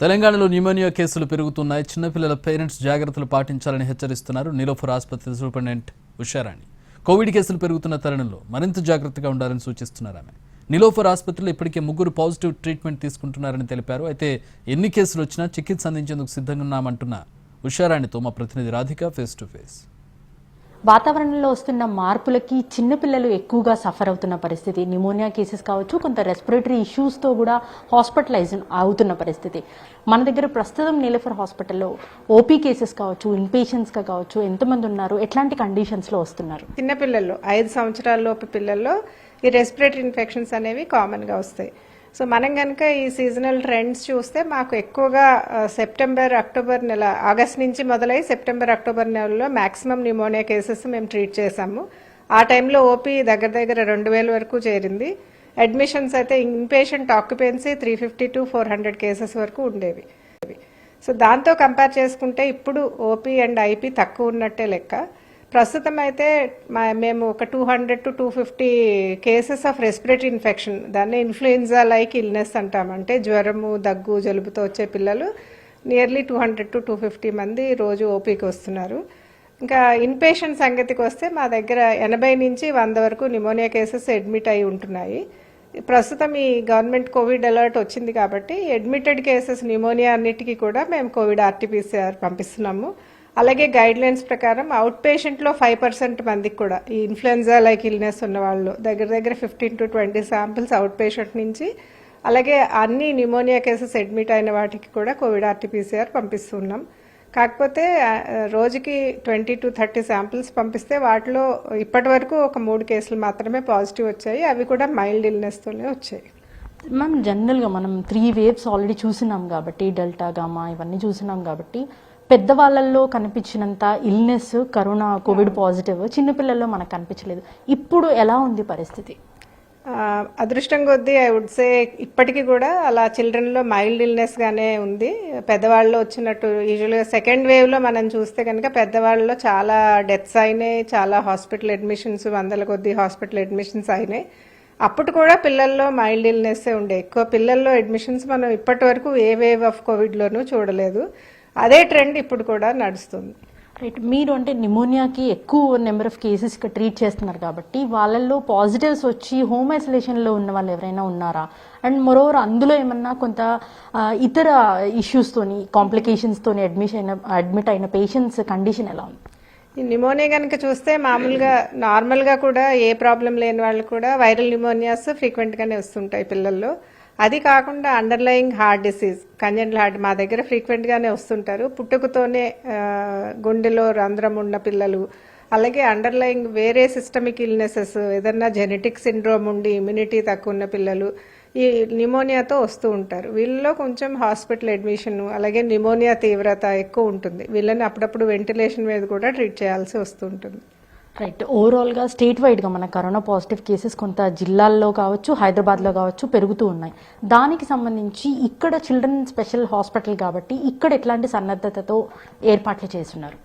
తెలంగాణలో న్యూమోనియా కేసులు పెరుగుతున్నాయి. చిన్నపిల్లల పేరెంట్స్ జాగ్రత్తలు పాటించాలని హెచ్చరిస్తున్నారు నీలోఫర్ ఆసుపత్రి సూపరింటెండెంట్ ఉషారాణి. కోవిడ్ కేసులు పెరుగుతున్న తరుణంలో మరింత జాగ్రత్తగా ఉండాలని సూచిస్తున్నారు ఆమె. నిలోఫర్ ఆసుపత్రిలో ఇప్పటికే ముగ్గురు పాజిటివ్ ట్రీట్మెంట్ తీసుకుంటున్నారని తెలిపారు. అయితే ఎన్ని కేసులు వచ్చినా చికిత్స అందించేందుకు సిద్ధంగా ఉన్నామంటున్న ఉషారాణితో మా ప్రతినిధి రాధిక ఫేస్ టు ఫేస్. వాతావరణంలో వస్తున్న మార్పులకి చిన్నపిల్లలు ఎక్కువగా సఫర్ అవుతున్న పరిస్థితి. నిమోనియా కేసెస్ కావచ్చు కొంత రెస్పిరేటరీ ఇష్యూస్తో కూడా హాస్పిటలైజ్ అవుతున్న పరిస్థితి. మన దగ్గర ప్రస్తుతం నీలఫర్ హాస్పిటల్లో ఓపీ కేసెస్ కావచ్చు ఇన్పేషెంట్స్గా కావచ్చు ఎంతమంది ఉన్నారు ఎట్లాంటి కండిషన్స్లో వస్తున్నారు? చిన్నపిల్లలు ఐదు సంవత్సరాల లోపు పిల్లల్లో ఈ రెస్పిరేటరీ ఇన్ఫెక్షన్స్ అనేవి కామన్గా వస్తాయి. సో మనం కనుక ఈ సీజనల్ ట్రెండ్స్ చూస్తే మాకు ఎక్కువగా సెప్టెంబర్ అక్టోబర్ నెల ఆగస్ట్ నుంచి మొదలై సెప్టెంబర్ అక్టోబర్ నెలలో మాక్సిమం న్యూమోనియా కేసెస్ మేము ట్రీట్ చేశాము. ఆ టైంలో ఓపీ దగ్గర దగ్గర రెండు వేల వరకు చేరింది. అడ్మిషన్స్ అయితే inpatient occupancy three fifty to four hundred cases వరకు ఉండేవి. సో దాంతో కంపేర్ చేసుకుంటే ఇప్పుడు ఓపీ అండ్ ఐపీ తక్కువ ఉన్నట్టే లెక్క. ప్రస్తుతం అయితే మా- మేము ఒక two hundred to two fifty cases of respiratory infection దాన్ని ఇన్ఫ్లుయెన్జా లైక్ ఇల్నెస్ అంటామంటే జ్వరము దగ్గు జలుబుతో వచ్చే పిల్లలు nearly two hundred to two fifty మంది రోజు ఓపీకి వస్తున్నారు. ఇంకా ఇన్పేషెంట్ సంగతికి వస్తే మా దగ్గర ఎనభై నుంచి వంద వరకు నిమోనియా కేసెస్ అడ్మిట్ అయి ఉంటున్నాయి. ప్రస్తుతం ఈ గవర్నమెంట్ కోవిడ్ అలర్ట్ వచ్చింది కాబట్టి అడ్మిటెడ్ కేసెస్ న్యూమోనియా అన్నిటికీ కూడా మేము కోవిడ్ ఆర్టీపీసీఆర్ పంపిస్తున్నాము. అలాగే గైడ్ లైన్స్ ప్రకారం అవుట్ పేషెంట్లో ఫైవ్ పర్సెంట్ మందికి కూడా ఈ ఇన్ఫ్లుయెన్జా లైక్ ఇల్నెస్ ఉన్న వాళ్ళు దగ్గర దగ్గర fifteen to twenty samples outpatient నుంచి అలాగే అన్ని న్యూమోనియా కేసెస్ అడ్మిట్ అయిన వాటికి కూడా కోవిడ్ ఆర్టీపీసీఆర్ పంపిస్తున్నాం. కాకపోతే రోజుకి ట్వంటీ టు థర్టీ శాంపిల్స్ పంపిస్తే వాటిలో ఇప్పటి వరకు ఒక మూడు కేసులు మాత్రమే పాజిటివ్ వచ్చాయి. అవి కూడా మైల్డ్ ఇల్నెస్తోనే వచ్చాయి. మ్యామ్ జనరల్గా మనం త్రీ వేవ్స్ ఆల్రెడీ చూసినాం కాబట్టి డెల్టా గామా ఇవన్నీ చూసినాం కాబట్టి పెద్దవాళ్ళల్లో కనిపించినంత ఇల్నెస్ కరోనా కోవిడ్ పాజిటివ్ చిన్నపిల్లల్లో మనకు కనిపించలేదు. ఇప్పుడు ఎలా ఉంది పరిస్థితి? అదృష్టం కొద్దీ ఐ వుడ్ సే ఇప్పటికీ కూడా అలా చిల్డ్రన్లో మైల్డ్ ఇల్నెస్గానే ఉంది. పెద్దవాళ్ళలో వచ్చినట్టు యూజువల్గా సెకండ్ వేవ్లో మనం చూస్తే కనుక పెద్దవాళ్ళలో చాలా డెత్స్ అయినాయి చాలా హాస్పిటల్ అడ్మిషన్స్ వందల కొద్ది హాస్పిటల్ అడ్మిషన్స్ అయినాయి. అప్పుడు కూడా పిల్లల్లో మైల్డ్ ఇల్నెస్ ఉండే. ఎక్కువ పిల్లల్లో అడ్మిషన్స్ మనం ఇప్పటి వరకు ఏ వేవ్ ఆఫ్ కోవిడ్లోనూ చూడలేదు. అదే ట్రెండ్ ఇప్పుడు కూడా నడుస్తుంది. రైట్ మీరు అంటే నిమోనియాకి ఎక్కువ నెంబర్ ఆఫ్ కేసెస్ ట్రీట్ చేస్తున్నారు కాబట్టి వాళ్ళల్లో పాజిటివ్స్ వచ్చి హోమ్ ఐసోలేషన్లో ఉన్న వాళ్ళు ఎవరైనా ఉన్నారా? అండ్ మరోవర్ అందులో ఏమన్నా కొంత ఇతర ఇష్యూస్తోని కాంప్లికేషన్స్తోని అడ్మిషన్ అయిన అడ్మిట్ అయిన పేషెంట్స్ కండిషన్ ఎలా ఉంది? ఈ న్యూమోనియా కనుక చూస్తే మామూలుగా నార్మల్గా కూడా ఏ ప్రాబ్లం లేని వాళ్ళు కూడా వైరల్ న్యూమోనియాస్ ఫ్రీక్వెంట్గానే వస్తుంటాయి పిల్లల్లో. అది కాకుండా underlying heart disease congenital heart మా దగ్గర ఫ్రీక్వెంట్గానే వస్తుంటారు. పుట్టుకతోనే గుండెలో రంధ్రం ఉన్న పిల్లలు అలాగే అండర్లయింగ్ వేరే సిస్టమిక్ ఇల్నెసెస్ ఏదన్నా జెనెటిక్ సిండ్రోమ్ ఉండి ఇమ్యూనిటీ తక్కువ ఉన్న పిల్లలు ఈ న్యూమోనియాతో వస్తూ ఉంటారు. వీళ్ళలో కొంచెం హాస్పిటల్ అడ్మిషన్ అలాగే నిమోనియా తీవ్రత ఎక్కువ ఉంటుంది. వీళ్ళని అప్పుడప్పుడు వెంటిలేషన్ మీద కూడా ట్రీట్ చేయాల్సి వస్తూ ఉంటుంది. రైట్ ఓవరాల్గా స్టేట్ వైడ్గా మన కరోనా పాజిటివ్ కేసెస్ కొంత జిల్లాల్లో కావచ్చు హైదరాబాద్లో కావచ్చు పెరుగుతూ ఉన్నాయి. దానికి సంబంధించి ఇక్కడ చిల్డ్రన్ స్పెషల్ హాస్పిటల్ కాబట్టి ఇక్కడ ఎట్లాంటి సన్నద్ధతతో ఏర్పాట్లు చేస్తున్నారు?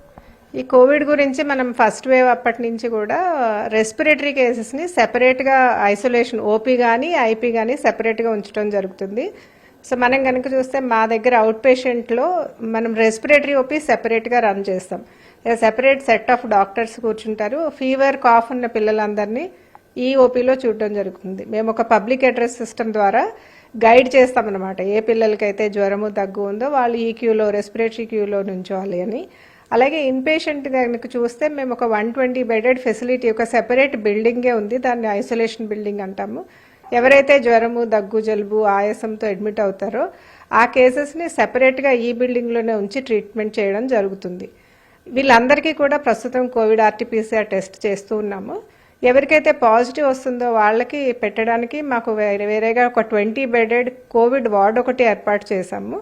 ఈ కోవిడ్ గురించి మనం ఫస్ట్ వేవ్ అప్పటి నుంచి కూడా రెస్పిరేటరీ కేసెస్ని సెపరేట్గా ఐసోలేషన్ ఓపీ కానీ ఐపీ కానీ సెపరేట్గా ఉంచడం జరుగుతుంది. సో మనం కనుక చూస్తే మా దగ్గర అవుట్ పేషెంట్లో మనం రెస్పిరేటరీ ఓపీ సెపరేట్గా రన్ చేస్తాం. సెపరేట్ సెట్ ఆఫ్ డాక్టర్స్ కూర్చుంటారు. ఫీవర్ కాఫ్ ఉన్న పిల్లలందరినీ ఈ ఓపీలో చూడడం జరుగుతుంది. మేము ఒక పబ్లిక్ అడ్రస్ సిస్టమ్ ద్వారా గైడ్ చేస్తామన్నమాట. ఏ పిల్లలకైతే జ్వరము దగ్గు ఉందో వాళ్ళు ఈ క్యూలో రెస్పిరేటరీ క్యూలో నుంచోవాలి అని. అలాగే ఇన్పేషెంట్ కనుక చూస్తే మేము ఒక వన్ ట్వంటీ బెడెడ్ ఫెసిలిటీ ఒక సెపరేట్ బిల్డింగే ఉంది. దాన్ని ఐసోలేషన్ బిల్డింగ్ అంటాము. ఎవరైతే జ్వరము దగ్గు జలుబు ఆయాసంతో అడ్మిట్ అవుతారో ఆ కేసెస్ని సెపరేట్గా ఈ బిల్డింగ్లోనే ఉంచి ట్రీట్మెంట్ చేయడం జరుగుతుంది. వీళ్ళందరికీ కూడా ప్రస్తుతం కోవిడ్ ఆర్టీపీసీఆర్ టెస్ట్ చేస్తూ ఉన్నాము. ఎవరికైతే పాజిటివ్ వస్తుందో వాళ్ళకి పెట్టడానికి మాకు వేరే వేరేగా ఒక ట్వంటీ బెడెడ్ కోవిడ్ వార్డ్ ఒకటి ఏర్పాటు చేశాము.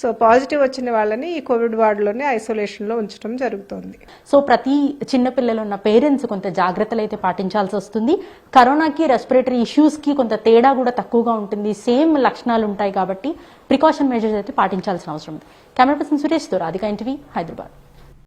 సో పాజిటివ్ వచ్చిన వాళ్ళని ఈ కోవిడ్ వార్డులోనే ఐసోలేషన్లో ఉంచడం జరుగుతుంది. సో ప్రతి చిన్నపిల్లలు ఉన్న పేరెంట్స్ కొంత జాగ్రత్తలు అయితే పాటించాల్సి వస్తుంది. కరోనాకి రెస్పిరేటరీ ఇష్యూస్కి కొంత తేడా కూడా తక్కువగా ఉంటుంది. సేమ్ లక్షణాలు ఉంటాయి కాబట్టి ప్రికాషన్ మెజర్స్ అయితే పాటించాల్సిన అవసరం ఉంది. కెమెరా పర్సన్ సురేష్తో రాధిక ఇంటివి హైదరాబాద్.